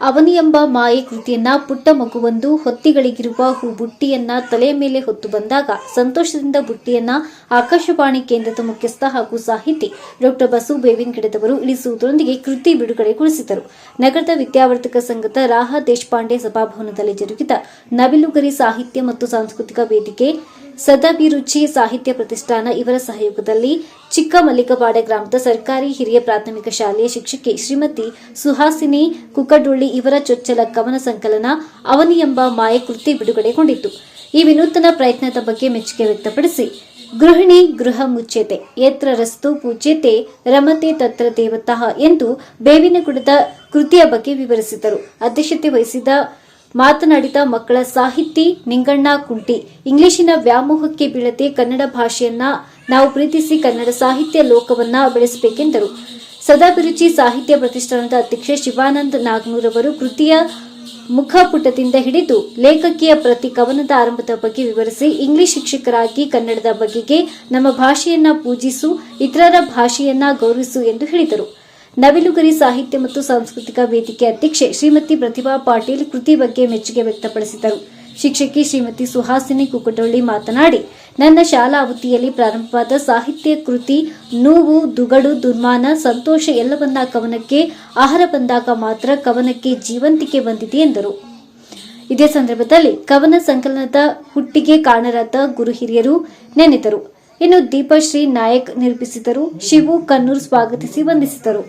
ಅವನಿ ಎಂಬ ಮಾಯೆ ಕೃತಿಯನ್ನ ಪುಟ್ಟ ಮಗುವೊಂದು ಹೊತ್ತಿಗಳಿಗಿರುವ ಹೂ ಬುಟ್ಟಿಯನ್ನ ತಲೆಯ ಮೇಲೆ ಹೊತ್ತು ಬಂದಾಗ ಸಂತೋಷದಿಂದ ಬುಟ್ಟಿಯನ್ನ ಆಕಾಶವಾಣಿ ಕೇಂದ್ರದ ಮುಖ್ಯಸ್ಥ ಹಾಗೂ ಸಾಹಿತಿ ಡಾಕ್ಟರ್ ಬಸು ಬೇವಿನಗಿಡದವರು ಇಳಿಸುವುದರೊಂದಿಗೆ ಕೃತಿ ಬಿಡುಗಡೆಗೊಳಿಸಿದರು. ನಗರದ ವಿದ್ಯಾವರ್ಧಕ ಸಂಘದ ರಾಹ ದೇಶಪಾಂಡೆ ಸಭಾಭವನದಲ್ಲಿ ಜರುಗಿದ ನವಿಲುಗರಿ ಸಾಹಿತ್ಯ ಮತ್ತು ಸಾಂಸ್ಕೃತಿಕ ವೇದಿಕೆ ಸದಾಭಿರುಚಿ ಸಾಹಿತ್ಯ ಪ್ರತಿಷ್ಠಾನ ಇವರ ಸಹಯೋಗದಲ್ಲಿ ಚಿಕ್ಕಮಲ್ಲಿಕಪಾಡೆ ಗ್ರಾಮದ ಸರ್ಕಾರಿ ಹಿರಿಯ ಪ್ರಾಥಮಿಕ ಶಾಲೆಯ ಶಿಕ್ಷಕಿ ಶ್ರೀಮತಿ ಸುಹಾಸಿನಿ ಕುಕ್ಕಡೊಳ್ಳಿ ಇವರ ಚೊಚ್ಚಲ ಕವನ ಸಂಕಲನ ಅವನಿ ಎಂಬ ಮಾಯೆ ಕೃತಿ ಬಿಡುಗಡೆಗೊಂಡಿತು. ಈ ವಿನೂತನ ಪ್ರಯತ್ನದ ಬಗ್ಗೆ ಮೆಚ್ಚುಗೆ ವ್ಯಕ್ತಪಡಿಸಿ, ಗೃಹಿಣಿ ಗೃಹ ಮುಚ್ಚೇತೆ ಯತ್ರ ರಸ್ತು ಪೂಜ್ಯತೆ ರಮತೆ ತತ್ರ ದೇವತಃ ಎಂದು ಬೇವಿನಗುಡದ ಕೃತಿಯ ಬಗ್ಗೆ ವಿವರಿಸಿದರು. ಅಧ್ಯಕ್ಷತೆ ವಹಿಸಿದ ಮಾತನಾಡಿದ ಮಕ್ಕಳ ಸಾಹಿತಿ ನಿಂಗಣ್ಣ ಕುಂಟಿ. ಇಂಗ್ಲಿಶಿನ ವ್ಯಾಮೋಹಕ್ಕೆ ಬೀಳದೆ ಕನ್ನಡ ಭಾಷೆಯನ್ನ ನಾವು ಪ್ರೀತಿಸಿ ಕನ್ನಡ ಸಾಹಿತ್ಯ ಲೋಕವನ್ನ ಬೆಳೆಸಬೇಕೆಂದರು. ಸದಾಭಿರುಚಿ ಸಾಹಿತ್ಯ ಪ್ರತಿಷ್ಠಾನದ ಅಧ್ಯಕ್ಷೆ ಶಿವಾನಂದ ನಾಗ್ನೂರ್ ಅವರು ಕೃತಿಯ ಮುಖಪುಟದಿಂದ ಹಿಡಿದು ಲೇಖಕಿಯ ಪ್ರತಿ ಕವನದ ಆರಂಭದ ಬಗ್ಗೆ ವಿವರಿಸಿ ಇಂಗ್ಲಿಷ್ ಶಿಕ್ಷಕರಾಗಿ ಕನ್ನಡದ ಬಗೆಗೆ ನಮ್ಮ ಭಾಷೆಯನ್ನ ಪೂಜಿಸು, ಇತರರ ಭಾಷೆಯನ್ನ ಗೌರವಿಸು ಎಂದು ಹೇಳಿದರು. ನವಿಲುಗರಿ ಸಾಹಿತ್ಯ ಮತ್ತು ಸಾಂಸ್ಕೃತಿಕ ವೇದಿಕೆ ಅಧ್ಯಕ್ಷೆ ಶ್ರೀಮತಿ ಪ್ರತಿಭಾ ಪಾಟೀಲ್ ಕೃತಿ ಬಗ್ಗೆ ಮೆಚ್ಚುಗೆ ವ್ಯಕ್ತಪಡಿಸಿದರು. ಶಿಕ್ಷಕಿ ಶ್ರೀಮತಿ ಸುಹಾಸಿನಿ ಕುಕಟೊಳ್ಳಿ ಮಾತನಾಡಿ, ನನ್ನ ಶಾಲಾ ಅವಧಿಯಲ್ಲಿ ಪ್ರಾರಂಭವಾದ ಸಾಹಿತ್ಯ ಕೃತಿ ನೋವು, ದುಗಡು, ದುರ್ಮಾನ, ಸಂತೋಷ ಎಲ್ಲವನ್ನ ಕವನಕ್ಕೆ, ಆಹಾರ ಬಂದಾಗ ಮಾತ್ರ ಕವನಕ್ಕೆ ಜೀವಂತಿಕೆ ಬಂದಿದೆ ಎಂದರು. ಇದೇ ಸಂದರ್ಭದಲ್ಲಿ ಕವನ ಸಂಕಲನದ ಹುಟ್ಟಿಗೆ ಕಾರಣರಾದ ಗುರು ಹಿರಿಯರು ನೆನೆದರು. ಇನ್ನು ದೀಪಶ್ರೀ ನಾಯಕ್ ನಿರೂಪಿಸಿದರು. ಶಿವು ಕನ್ನೂರ್ ಸ್ವಾಗತಿಸಿ ವಂದಿಸಿದರು.